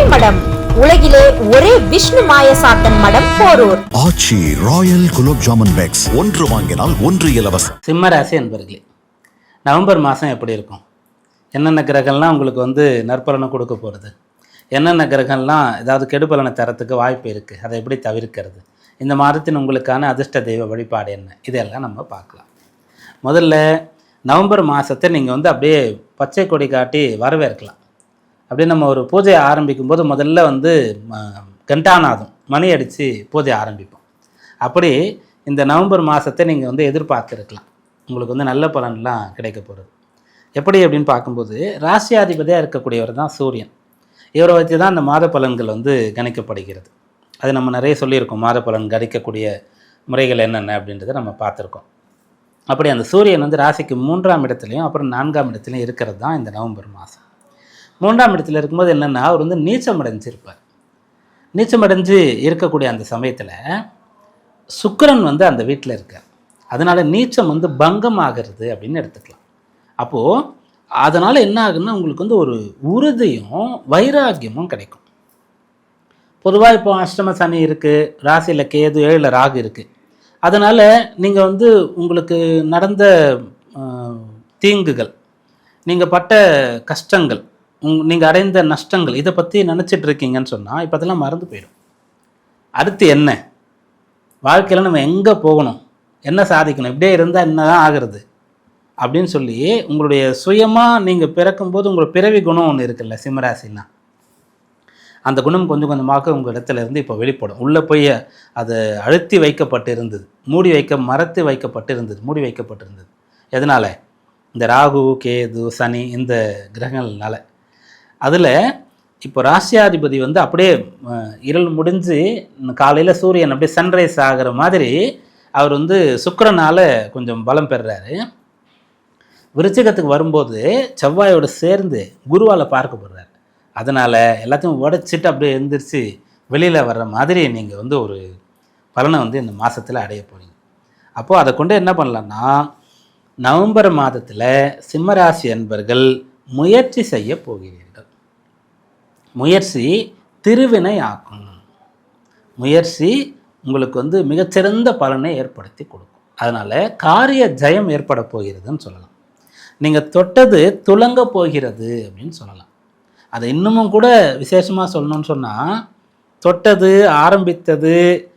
ஸ்ரீமடம் உலகிலே ஒரே விஷ்ணு மாயசாத்தன் மடம் Porur. Aachi royal gulab jamun packs. ஒன்று வாங்கினால் ஒன்று இலவசம். சிம்ம ராசி அன்பர்களே நவம்பர் மாதம் எப்படி இருக்கும்? என்னென்ன கிரகம்லாம் உங்களுக்கு வந்து நற்பலனை கொடுக்க போகிறது என்னென்ன கிரகம்லாம் ஏதாவது கெடுபலனை தரத்துக்கு வாய்ப்பு இருக்குது அதை எப்படி தவிர்க்கிறது? இந்த மாதத்தின் உங்களுக்கான அதிர்ஷ்ட தெய்வ வழிபாடு என்ன? இதெல்லாம் நம்ம பார்க்கலாம். முதல்ல நவம்பர் மாதத்தை நீங்கள் வந்து அப்படியே பச்சை கொடி காட்டி வரவேற்கலாம். அப்படியே நம்ம ஒரு பூஜையை ஆரம்பிக்கும் போது முதல்ல வந்து கண்டானாதம் கண்டாநாதம் மணி அடித்து பூஜை ஆரம்பிப்போம். அப்படி இந்த நவம்பர் மாதத்தை நீங்கள் வந்து எதிர்பார்த்துருக்கலாம். உங்களுக்கு வந்து நல்ல பலன்லாம் கிடைக்க போகிறது எப்படி அப்படின்னு பார்க்கும்போது ராசியாதிபதியாக இருக்கக்கூடியவர் தான் சூரியன். இவரை வச்சு தான் அந்த மாத பலன்கள் வந்து கணிக்கப்படுகிறது. அது நம்ம நிறைய சொல்லியிருக்கோம் மாத பலன் கணிக்கக்கூடிய முறைகள் என்னென்ன அப்படின்றத நம்ம பார்த்துருக்கோம். அப்படி அந்த சூரியன் வந்து ராசிக்கு மூன்றாம் இடத்துலையும் அப்புறம் நான்காம் இடத்துலையும் இருக்கிறது தான் இந்த நவம்பர் மாதம் மூன்றாம் இடத்துல இருக்கும்போது என்னென்னா அவர் வந்து நீச்சம் அடைஞ்சிருப்பார் நீச்சம் அடைஞ்சு இருக்கக்கூடிய அந்த சமயத்தில் சுக்கரன் வந்து அந்த வீட்டில் இருக்கார். அதனால் நீச்சம் வந்து பங்கம் ஆகிறது அப்படின்னு எடுத்துக்கலாம். அப்போது அதனால் என்ன ஆகுன்னா உங்களுக்கு வந்து ஒரு உறுதியும் வைராக்கியமும் கிடைக்கும். பொதுவாக இப்போ அஷ்டம சனி இருக்குது ராசியில் கேது ஏழில் ராகு இருக்குது அதனால் நீங்கள் வந்து உங்களுக்கு நடந்த தீங்குகள் நீங்கள் பட்ட கஷ்டங்கள் நீங்கள் அடைந்த நஷ்டங்கள் இதை பற்றி நினச்சிட்டு இருக்கீங்கன்னு சொன்னால் இப்போ அதெல்லாம் மறந்து போயிடும். அடுத்து என்ன? வாழ்க்கையில் நம்ம எங்கே போகணும்? என்ன சாதிக்கணும்? இப்படியே இருந்தால் என்ன தான் ஆகிறது? அப்படின்னு சொல்லி உங்களுடைய சுயமாக நீங்கள் பிறக்கும்போது உங்களோட பிறவி குணம் ஒன்று இருக்குல்ல சிம்மராசின்னா. அந்த குணம் கொஞ்சம் கொஞ்சமாக உங்கள் இடத்துல இருந்து இப்போ வெளிப்படும். உள்ளே போய் அது அழுத்தி வைக்கப்பட்டு இருந்தது மூடி வைக்க மரத்து வைக்கப்பட்டு இருந்தது மூடி வைக்கப்பட்டிருந்தது. எதனால்? இந்த ராகு கேது சனி இந்த கிரகங்கள்னால. அதில் இப்போ ராசியாதிபதி வந்து அப்படியே இருள் முடிஞ்சு காலையில் சூரியன் அப்படியே சன்ரைஸ் ஆகிற மாதிரி அவர் வந்து சுக்கரனால் கொஞ்சம் பலம் பெறுறாரு. விருச்சிகத்துக்கு வரும்போது செவ்வாயோடு சேர்ந்து குருவால் பார்க்கப்படுறார் அதனால் எல்லாத்தையும் உடைச்சிட்டு அப்படியே எழுந்திரிச்சு வெளியில் வர்ற மாதிரி நீங்கள் வந்து ஒரு பலனை வந்து இந்த மாதத்தில் அடைய போகிறீங்க அப்போது அதை கொண்டு என்ன பண்ணலான்னா நவம்பர் மாதத்தில் சிம்மராசி அன்பர்கள் முயற்சி செய்ய போகிறீர்கள். முயற்சி திருவினை ஆக்கும். முயற்சி உங்களுக்கு வந்து மிகச்சிறந்த பலனை ஏற்படுத்தி கொடுக்கும். அதனால் காரிய ஜெயம் ஏற்பட போகிறதுன்னு சொல்லலாம். நீங்கள் தொட்டது துலங்க போகிறது அப்படின்னு சொல்லலாம். அதை இன்னமும் கூட விசேஷமாக சொல்லணும்னு சொன்னால் தொட்டது ஆரம்பித்தது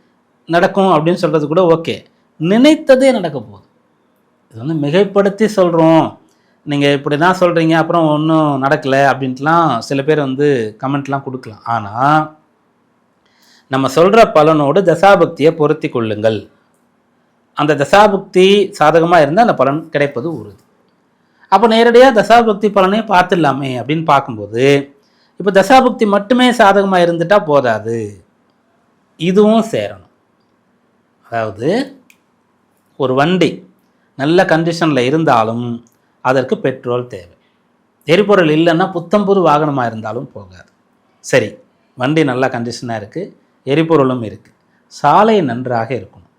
நடக்கும் அப்படின்னு சொல்கிறது கூட ஓகே. நினைத்ததே நடக்க போகுது. இது வந்து மிகைப்படுத்தி சொல்கிறோம் நீங்கள் இப்படி தான் சொல்கிறீங்க அப்புறம் ஒன்றும் நடக்கலை அப்படின்ட்டுலாம் சில பேர் வந்து கமெண்ட்லாம் கொடுக்கலாம். ஆனால் நம்ம சொல்கிற பலனோடு தசாபக்தியை பொருத்தி கொள்ளுங்கள். அந்த தசாபக்தி சாதகமாக இருந்தால் அந்த பலன் கிடைப்பது உறுதி. அப்போ நேரடியாக தசாபக்தி பலனே பார்த்துடலாமே அப்படின்னு பார்க்கும்போது இப்போ தசாபக்தி மட்டுமே சாதகமாக இருந்துட்டால் போதாது. இதுவும் சேரணும். அதாவது ஒரு வண்டி நல்ல கண்டிஷனில் இருந்தாலும் அதற்கு பெட்ரோல் தேவை. எரிபொருள் இல்லைன்னா புத்தம் புது வாகனமாக இருந்தாலும் போகாது. சரி வண்டி நல்லா கண்டிஷனாக இருக்குது எரிபொருளும் இருக்குது சாலை நன்றாக இருக்கணும்.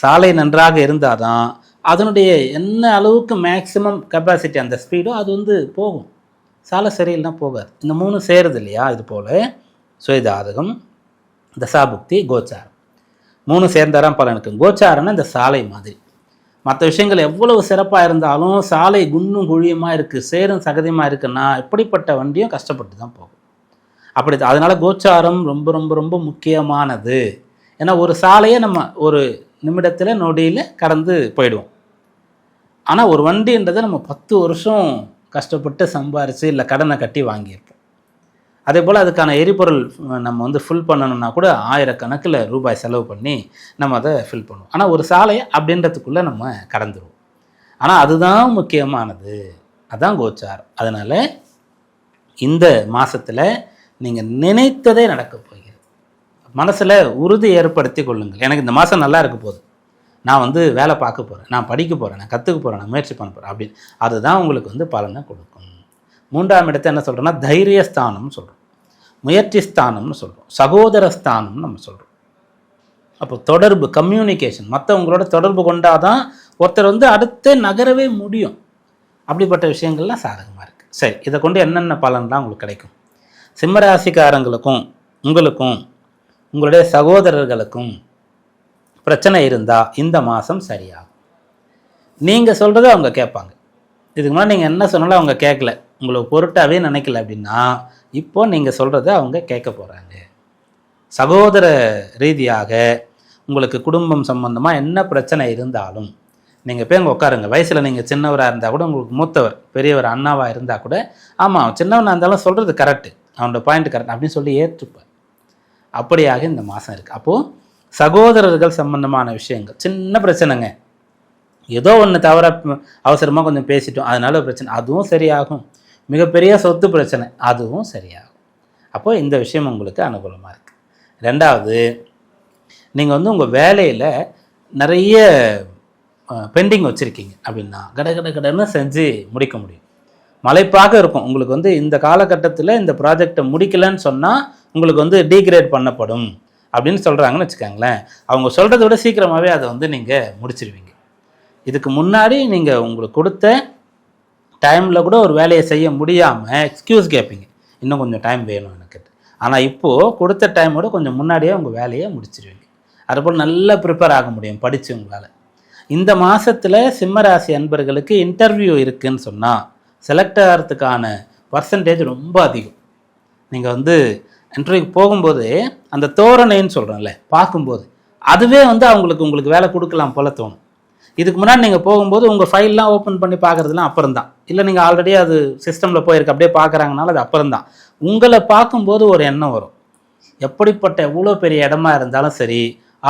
சாலை நன்றாக இருந்தால் தான் அதனுடைய என்ன அளவுக்கு மேக்ஸிமம் கெப்பாசிட்டி அந்த ஸ்பீடோ அது வந்து போகும். சாலை சரியில்லைனா போகாது. இந்த மூணு சேருது இல்லையா இது போல். சுயஜாதகம் தசாபுக்தி கோச்சாரம். மூணு சேர்ந்தாராம் பலனுக்கு கோச்சாரம்னா இந்த சாலை மாதிரி. மற்ற விஷயங்கள் எவ்வளவு சிறப்பாக இருந்தாலும் சாலை குண்டும் குழியுமாக இருக்குது சேரும் சகதியமாக இருக்குன்னா எப்படிப்பட்ட வண்டியும் கஷ்டப்பட்டு தான் போகும். அப்படி அதனால் கோச்சாரம் ரொம்ப ரொம்ப ரொம்ப முக்கியமானது. ஏன்னா ஒரு சாலையை நம்ம ஒரு நிமிடத்தில் நொடியில் கடந்து போயிடுவோம். ஆனால் ஒரு வண்டின்றதை நம்ம பத்து வருஷம் கஷ்டப்பட்டு சம்பாரித்து இல்லை கடனை கட்டி வாங்கியிருப்போம். அதே போல் அதுக்கான எரிபொருள் நம்ம வந்து ஃபில் பண்ணணும்னா கூட ஆயிரக்கணக்கில் ரூபாய் செலவு பண்ணி நம்ம அதை ஃபில் பண்ணுவோம். ஆனால் ஒரு சாலையை அப்படின்றதுக்குள்ளே நம்ம கடந்துருவோம். ஆனால் அதுதான் முக்கியமானது. அதுதான் கோச்சார் அதனால் இந்த மாதத்தில் நீங்கள் நினைத்ததே நடக்க போகிறது. மனசில் உறுதி ஏற்படுத்தி கொள்ளுங்கள். எனக்கு இந்த மாதம் நல்லா இருக்க போகுது. நான் வந்து வேலை பார்க்க போகிறேன் நான் படிக்க போகிறேன் நான் கற்றுக்க போகிறேன் நான் முயற்சி பண்ண போகிறேன் அப்படின்னு. அதுதான் உங்களுக்கு வந்து பலனை கொடுக்கும். மூன்றாம் இடத்தை என்ன சொல்கிறேன்னா தைரியஸ்தானம்னு சொல்கிறோம் முயற்சி ஸ்தானம்னு சொல்கிறோம் சகோதர ஸ்தானம்னு நம்ம சொல்கிறோம் அப்போ தொடர்பு கம்யூனிகேஷன் மற்றவங்களோட தொடர்பு கொண்டாதான் ஒருத்தர் வந்து அடுத்து நகரவே முடியும். அப்படிப்பட்ட விஷயங்கள்லாம் சாதகமாக இருக்குது சரி இதை கொண்டு என்னென்ன பலன்லாம் உங்களுக்கு கிடைக்கும்? சிம்மராசிக்காரங்களுக்கும் உங்களுக்கும் உங்களுடைய சகோதரர்களுக்கும் பிரச்சனை இருந்தால் இந்த மாதம் சரியாகும். நீங்கள் சொல்கிறத அவங்க கேட்பாங்க. இதுக்கு முன்னாடி நீங்கள் என்ன சொன்னாலும் அவங்க கேட்கல. உங்களுக்கு பொருட்டாகவே நினைக்கல அப்படின்னா இப்போ நீங்கள் சொல்கிறத அவங்க கேட்க போகிறாங்க சகோதர ரீதியாக உங்களுக்கு குடும்பம் சம்பந்தமாக என்ன பிரச்சனை இருந்தாலும் நீங்கள் போய் அங்கே உட்காருங்க. வயசில் நீங்கள் சின்னவராக இருந்தால் கூட உங்களுக்கு மூத்தவர் பெரியவர் அண்ணாவாக இருந்தால் கூட ஆமாம் சின்னவனாக இருந்தாலும் சொல்கிறது கரெக்டு அவனோட பாயிண்ட் கரெக்ட் அப்படின்னு சொல்லி ஏற்றுப்பார். அப்படியாக இந்த மாதம் இருக்குது அப்போது சகோதரர்கள் சம்பந்தமான விஷயங்கள் சின்ன பிரச்சனைங்க. ஏதோ ஒன்று தவிர அவசரமாக கொஞ்சம் பேசிட்டோம் அதனால பிரச்சனை அதுவும் சரியாகும். மிகப்பெரிய சொத்து பிரச்சனை. அதுவும் சரியாகும். அப்போது இந்த விஷயம் உங்களுக்கு அனுகூலமாக இருக்குது ரெண்டாவது நீங்கள் வந்து உங்கள் வேலையில் நிறைய பெண்டிங் வச்சுருக்கீங்க. அப்படின்னா கட கட கடன்னு செஞ்சு முடிக்க முடியும். மலைப்பாக இருக்கும். உங்களுக்கு வந்து இந்த காலகட்டத்தில் இந்த ப்ராஜெக்டை முடிக்கலன்னு சொன்னால் உங்களுக்கு வந்து டீக்ரேட் பண்ணப்படும். அப்படின்னு சொல்கிறாங்கன்னு வச்சுக்கோங்களேன். அவங்க சொல்கிறத விட சீக்கிரமாகவே அதை வந்து நீங்கள் முடிச்சிருவீங்க. இதுக்கு முன்னாடி நீங்கள் உங்களுக்கு கொடுத்த டைமில் கூட ஒரு வேலையை செய்ய முடியாமல் எக்ஸ்கியூஸ் கேட்பீங்க இன்னும் கொஞ்சம் டைம் வேணும் எனக்கு ஆனால் இப்போது கொடுத்த டைமோட கொஞ்சம் முன்னாடியே உங்கள் வேலையை முடிச்சிருவீங்க. அதுபோல் நல்லா ப்ரிப்பேர் ஆக முடியும் படித்து உங்களால். இந்த மாதத்தில் சிம்மராசி அன்பர்களுக்கு இன்டர்வியூ இருக்குன்னு சொன்னால் செலக்ட் ஆகிறதுக்கான பர்சன்டேஜ் ரொம்ப அதிகம். நீங்கள் வந்து இன்டர்வியூக்கு போகும்போது அந்த தோரணைன்னு சொல்கிறோம்ல பார்க்கும்போது அதுவே வந்து அவங்களுக்கு உங்களுக்கு வேலை கொடுக்கலாம் போல தோணும். இதுக்கு முன்னாடி நீங்கள் போகும்போது உங்கள் ஃபைல்லாம் ஓப்பன் பண்ணி பார்க்குறதுலாம் அப்புறம் தான் இல்லை நீங்கள் ஆல்ரெடி அது சிஸ்டமில் போயிருக்கு அப்படியே பார்க்குறாங்கனால அது அப்புறம் தான் உங்களை பார்க்கும்போது ஒரு எண்ணம் வரும். எப்படிப்பட்ட எவ்வளோ பெரிய இடமா இருந்தாலும் சரி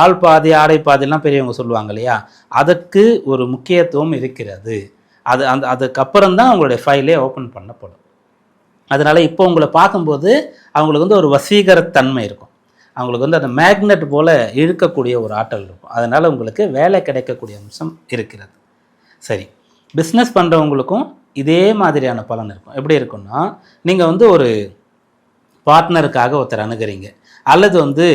ஆள் பாதி ஆடை பாதிலாம் பெரியவங்க சொல்லுவாங்க இல்லையா? அதுக்கு ஒரு முக்கியத்துவம் இருக்கிறது. அது அந்த அதுக்கப்புறம் தான் உங்களுடைய ஃபைலே ஓப்பன் பண்ணப்படும். அதனால இப்போ உங்களை பார்க்கும்போது அவங்களுக்கு வந்து ஒரு வசீகரத்தன்மை இருக்கும். அவங்களுக்கு வந்து அந்த மேக்னெட் போல் இழுக்கக்கூடிய ஒரு ஆற்றல் இருக்கும். அதனால் உங்களுக்கு வேலை கிடைக்கக்கூடிய அம்சம் இருக்கிறது. சரி. பிஸ்னஸ் பண்ணுறவங்களுக்கும் இதே மாதிரியான பலன் இருக்கும். எப்படி இருக்கும்னா நீங்கள் வந்து ஒரு பார்ட்னருக்காக ஒருத்தர் அணுகிறீங்க. அல்லது வந்து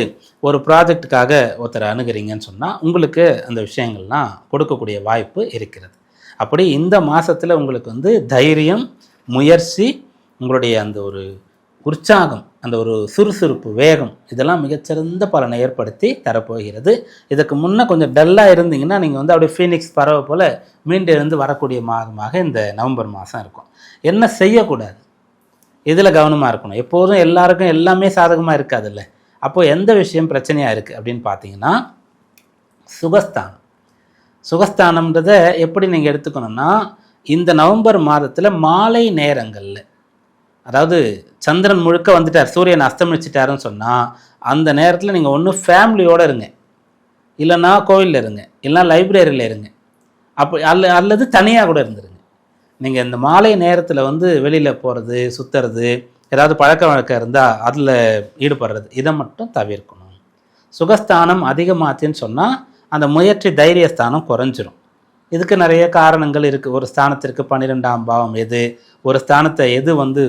ஒரு ப்ராஜெக்ட்டுக்காக ஒருத்தர் அணுகுறீங்கன்னு சொன்னால் உங்களுக்கு அந்த விஷயங்கள்லாம் கொடுக்கக்கூடிய வாய்ப்பு இருக்கிறது. அப்படி இந்த மாதத்தில் உங்களுக்கு வந்து தைரியம் முயற்சி உங்களுடைய அந்த ஒரு உற்சாகம் அந்த ஒரு சுறுசுறுப்பு வேகம் இதெல்லாம் மிகச்சிறந்த பலனை ஏற்படுத்தி தரப்போகிறது. இதுக்கு முன்னே கொஞ்சம் டல்லாக இருந்தீங்கன்னா நீங்கள் வந்து அப்படியே ஃபீனிக்ஸ் பறவை போல் மீண்டு வரக்கூடிய மாதமாக இந்த நவம்பர் மாதம் இருக்கும். என்ன செய்யக்கூடாது? இதில் கவனமாக இருக்கணும். எப்போதும் எல்லாருக்கும் எல்லாமே சாதகமாக இருக்காதுல்ல. அப்போது எந்த விஷயம் பிரச்சனையாக இருக்குது அப்படின்னு பார்த்தீங்கன்னா சுகஸ்தானம். சுகஸ்தானம்ன்றதை எப்படி நீங்கள் எடுத்துக்கணும்னா இந்த நவம்பர் மாதத்தில் மாலை நேரங்களில் அதாவது சந்திரன் முழுக்க வந்துட்டார் சூரியன் அஸ்தமிச்சிட்டாருன்னு சொன்னால் அந்த நேரத்தில் நீங்கள் ஒன்று ஃபேமிலியோடு இருங்க. இல்லைன்னா கோவிலில் இருங்க இல்லைன்னா லைப்ரரியில் இருங்க. அப்போ அல்ல அல்லது தனியாக கூட இருந்துருங்க. நீங்கள் இந்த மாலை நேரத்தில் வந்து வெளியில் போகிறது சுற்றுறது ஏதாவது பழக்க வழக்கம் இருந்தால் அதில் ஈடுபடுறது இதை மட்டும் தவிர்க்கணும். சுகஸ்தானம் அதிகமாச்சுன்னு சொன்னால் அந்த முயற்சி தைரியஸ்தானம் குறைஞ்சிரும். இதுக்கு நிறைய காரணங்கள் இருக்குது ஒரு ஸ்தானத்திற்கு பன்னிரெண்டாம் பாவம் எது? ஒரு ஸ்தானத்தை எது வந்து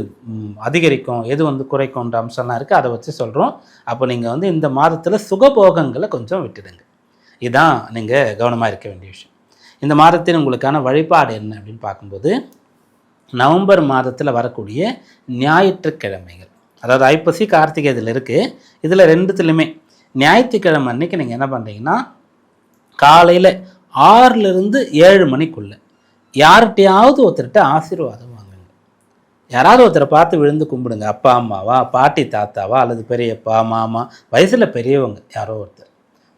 அதிகரிக்கும் எது வந்து குறைக்கும்ன்ற அம்சம்லாம் இருக்குது அதை வச்சு சொல்கிறோம் அப்போ நீங்கள் வந்து இந்த மாதத்தில் சுகபோகங்களை கொஞ்சம் விட்டுடுங்க. இதுதான் நீங்கள் கவனமாக இருக்க வேண்டிய விஷயம். இந்த மாதத்தின் உங்களுக்கான வழிபாடு என்ன அப்படின்னு பார்க்கும்போது நவம்பர் மாதத்தில் வரக்கூடிய ஞாயிற்றுக்கிழமைகள். அதாவது ஐப்பசி கார்த்திகை இதில் இருக்குது இதில் ரெண்டுத்துலையுமே ஞாயிற்றுக்கிழமை அன்னைக்கு நீங்கள் என்ன பண்ணுறீங்கன்னா காலையில் ஆறுலேருந்து ஏழு மணிக்குள்ளே. யார்கிட்டையாவது ஒருத்தர்கிட்ட ஆசீர்வாதம் வாங்குங்க. யாராவது ஒருத்தரை பார்த்து விழுந்து கும்பிடுங்க. அப்பா அம்மாவா பாட்டி தாத்தாவா அல்லது பெரியப்பா மாமா வயசில் பெரியவங்க யாரோ ஒருத்தர்.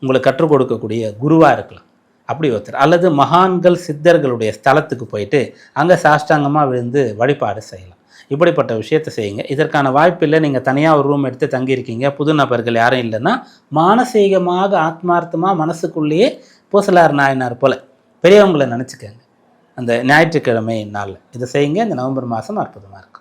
உங்களுக்கு கற்றுக் கொடுக்கக்கூடிய குருவாக இருக்கலாம். அப்படி ஒருத்தர். அல்லது மகான்கள் சித்தர்களுடைய ஸ்தலத்துக்கு போயிட்டு அங்கே சாஷ்டாங்கமாக விழுந்து வழிபாடு செய்யலாம். இப்படிப்பட்ட விஷயத்தை செய்யுங்க. இதற்கான வாய்ப்பு இல்லை நீங்கள் தனியாக ஒரு ரூம் எடுத்து தங்கியிருக்கீங்க. புது நபர்கள் யாரும் இல்லைன்னா மானசீகமாக ஆத்மார்த்தமாக மனசுக்குள்ளேயே பூசலார் நாயனார் போல் பெரியவங்களை நினச்சிக்கங்க. அந்த ஞாயிற்றுக்கிழமை நாளில். இதை செய்யுங்க. இந்த நவம்பர் மாதம் அற்புதமாக இருக்கும்